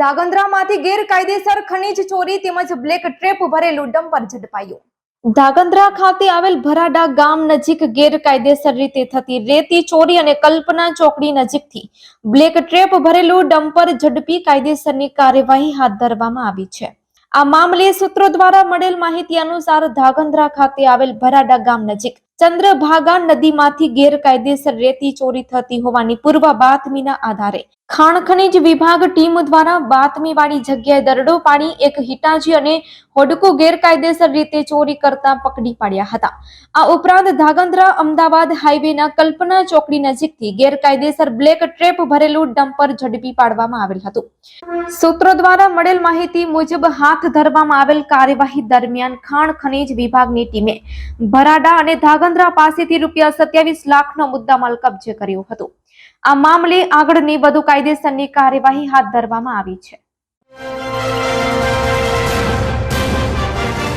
ધાગંદ્રામાંથી ગેરકાયદેસર ખનીજ ચોરી તેમજ બ્લેક ટ્રેપ ભરેલું ડમ્પર ઝડપાયું. ધાગંદ્રા ખાતે આવેલ ભરાડા ગામ નજીક ગેરકાયદેસર રીતે થતી રેતી ચોરી અને કલ્પના ચોકડી નજીકથી બ્લેક ટ્રેપ ભરેલું ડમ્પર ઝડપી કાયદેસરની કાર્યવાહી હાથ ધરવામાં આવી છે. આ મામલે સૂત્રો દ્વારા મળેલ માહિતી અનુસાર ધાગંદ્રા ખાતે આવેલ ભરાડા ગામ નજીક ચંદ્રભાગા નદીમાંથી ગેરકાયદેસર રેતી ચોરી થતી હોવાની પૂર્વ બાતમીના આધારે ખાણ ખનીજ વિભાગ ટીમ દ્વારા બાતમીવાળી જગ્યાએ દરડો પાડી એક હિટાચી અને હોડકો ગેરકાયદેસર રીતે ચોરી કરતા પકડી પાડ્યા હતા. આ ઉપરાંત ધાગંદ્રા અમદાવાદ હાઈવેના કલ્પના ચોકડી નજીકથી ગેરકાયદેસર બ્લેક ટ્રેપ ભરેલું ડમ્પર ઝડપી પાડવામાં આવેલ હતું. સૂત્રો દ્વારા મળેલ માહિતી મુજબ હાથ ધરવામાં આવેલ કાર્યવાહી દરમિયાન ખાણ ખનીજ વિભાગની ટીમે ભરાડા અને ધાગંદ્રા પાસેથી રૂપિયા સત્યાવીસ લાખનો મુદ્દામાલ કબજે કર્યો હતો. આ મામલે આગળની વધુ કાયદેસરની કાર્યવાહી હાથ ધરવામાં આવી છે.